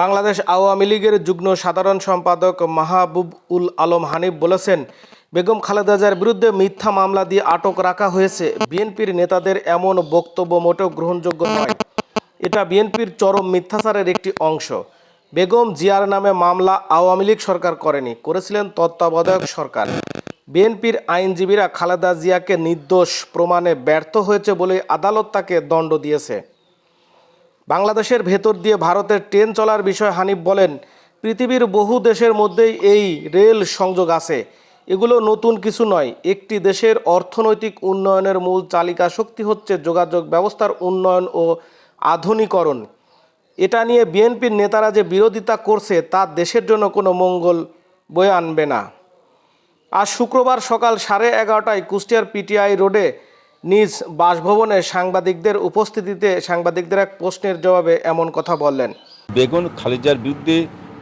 বাংলাদেশ আওয়ামী লীগের যুগ্ম সাধারণ সম্পাদক মাহবুব উল আলম হানিফ বলেছেন, বেগম খালেদা জিয়ার বিরুদ্ধে মিথ্যা মামলা দিয়ে আটক রাখা হয়েছে। বিএনপির নেতাদের এমন বক্তব্য মোটেও গ্রহণযোগ্য নয়। এটা বিএনপির চরম মিথ্যাচারের একটি অংশ। বেগম জিয়ার নামে মামলা আওয়ামী লীগ সরকার করেনি, করেছিলেন তত্ত্বাবধায়ক সরকার। বিএনপির আইনজীবীরা খালেদা জিয়াকে নির্দোষ প্রমাণে ব্যর্থ হয়েছে বলে আদালত তাকে দণ্ড দিয়েছে। বাংলাদেশের ভেতর দিয়ে ভারতের ট্রেন চলার বিষয়ে হানিফ বলেন, পৃথিবীর বহু দেশের মধ্যেই এই রেল সংযোগ আছে। এগুলো নতুন কিছু নয়, একটি দেশের অর্থনৈতিক উন্নয়নের মূল চালিকা শক্তি হচ্ছে যোগাযোগ ব্যবস্থার উন্নয়ন ও আধুনিকরণ। এটা নিয়ে বিএনপির নেতারা যে বিরোধিতা করছে, তা দেশের জন্য কোনো মঙ্গল বয়ে আনবে না। আজ শুক্রবার সকাল সাড়ে এগারোটায় কুষ্টিয়ার পিটিআই রোডে নিজ বাসভবনে সাংবাদিকদের উপস্থিতিতে সাংবাদিকদের এক প্রশ্নের জবাবে এমন কথা বললেন। বেগুন খালেজার বিরুদ্ধে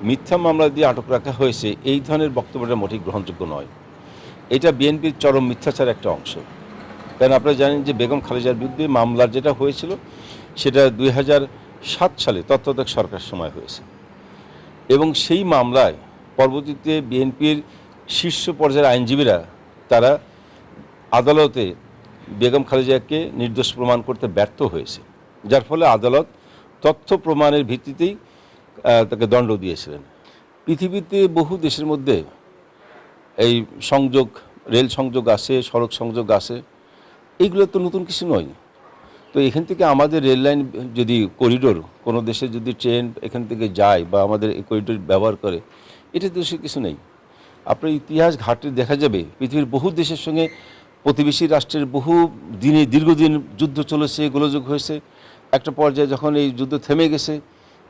মিথ্যা মামলা দিয়ে আটক রাখা হয়েছে, এই ধরনের বক্তব্যটা মোটেই গ্রহণযোগ্য নয়। এটা বিএনপির চরম মিথ্যাচার একটা অংশ। কারণ আপনারা জানেন যে বেগম খালেজার বিরুদ্ধে মামলার যেটা হয়েছিল, সেটা দুই সাত সালে তত্ত্বাবধায়ক সরকার সময় হয়েছে। এবং সেই মামলায় পরবর্তীতে বিএনপির শীর্ষ পর্যায়ের আইনজীবীরা, তারা আদালতে বেগম খালেজাকে নির্দোষ প্রমাণ করতে ব্যর্থ হয়েছে, যার ফলে আদালত তথ্য প্রমাণের ভিত্তিতেই তাকে দণ্ড দিয়েছিলেন। পৃথিবীতে বহু দেশের মধ্যে এই সংযোগ, রেল সংযোগ আছে সড়ক সংযোগ আছে এইগুলো তো নতুন কিছু নয়। তো এখান থেকে আমাদের রেল লাইন যদি করিডোর, কোনো দেশে যদি ট্রেন এখান থেকে যায় বা আমাদের এই করিডোর ব্যবহার করে এটা দেশে কিছু নেই। আপনার ইতিহাস ঘাটে দেখা যাবে, পৃথিবীর বহু দেশের সঙ্গে প্রতিবেশী রাষ্ট্রের বহু দিনে দীর্ঘদিন যুদ্ধ চলেছে, গোলযোগ হয়েছে। একটা পর্যায়ে যখন এই যুদ্ধ থেমে গেছে,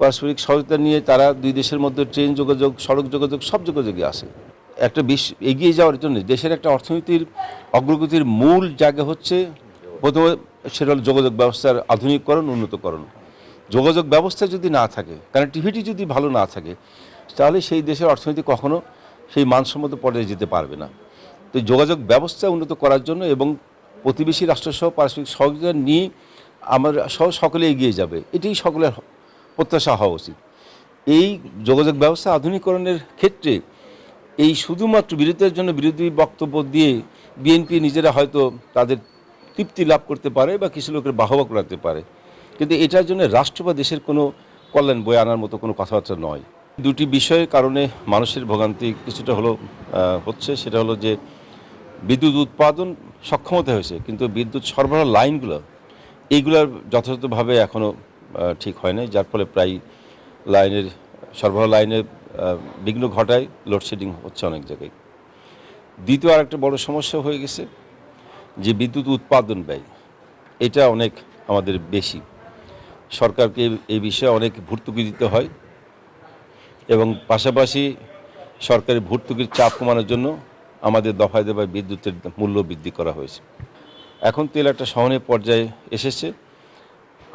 পারস্পরিক সহায়তা নিয়ে তারা দুই দেশের মধ্যে ট্রেন যোগাযোগ, সড়ক যোগাযোগ সব যোগাযোগে আসে। একটা বিশ্ব এগিয়ে যাওয়ার জন্য দেশের একটা অর্থনীতির অগ্রগতির মূল জায়গা হচ্ছে প্রথমে সেটা হলো যোগাযোগ ব্যবস্থার আধুনিকরণ উন্নতকরণ। যোগাযোগ ব্যবস্থা যদি না থাকে কানেক্টিভিটি যদি ভালো না থাকে, তাহলে সেই দেশের অর্থনীতি কখনো সেই মানসম্মত পর্যায়ে যেতে পারবে না। তো যোগাযোগ ব্যবস্থা উন্নত করার জন্য এবং প্রতিবেশী রাষ্ট্রসহ পারস্পরিক সহযোগিতা নিয়ে আমরা সহ সকলে এগিয়ে যাবে। এটাই সকলের প্রত্যাশা হওয়া উচিত। এই যোগাযোগ ব্যবস্থা আধুনিকরণের ক্ষেত্রে এই শুধুমাত্র বিরোধীদের জন্য বিরোধী বক্তব্য দিয়ে বিএনপি নিজেরা হয়তো তাদের তৃপ্তি লাভ করতে পারে বা কিছু লোকের বাহবা করাতে পারে। কিন্তু এটার জন্য রাষ্ট্র বা দেশের কোনো কল্যাণ বয়ে আনার মতো কোনো কথাবার্তা নয়। দুটি বিষয়ের কারণে মানুষের ভোগান্তি কিছুটা হলো হচ্ছে, সেটা হলো যে বিদ্যুৎ উৎপাদন সক্ষমতা হয়েছে কিন্তু বিদ্যুৎ সরবরাহ লাইনগুলো এইগুলোর যথাযথভাবে এখনও ঠিক হয় নাই যার ফলে প্রায় লাইনের সরবরাহ লাইনে আহ, বিঘ্ন ঘটায় লোডশেডিং হচ্ছে অনেক জায়গায়। দ্বিতীয় আরেকটা বড় সমস্যা হয়ে গেছে যে বিদ্যুৎ উৎপাদন ব্যয় এটা অনেক আমাদের বেশি। সরকারকে এই বিষয়ে অনেক ভর্তুকি দিতে হয় এবং পাশাপাশি সরকারি ভর্তুকির চাপ কমানোর জন্য আমাদের দফায় দফায় বিদ্যুতের মূল্য বৃদ্ধি করা হয়েছে। এখন তেল একটা সহনীয় পর্যায়ে এসেছে।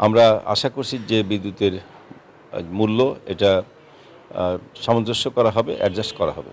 আমরা আশা করছি যে বিদ্যুতের মূল্য এটা সামঞ্জস্য করা হবে অ্যাডজাস্ট করা হবে।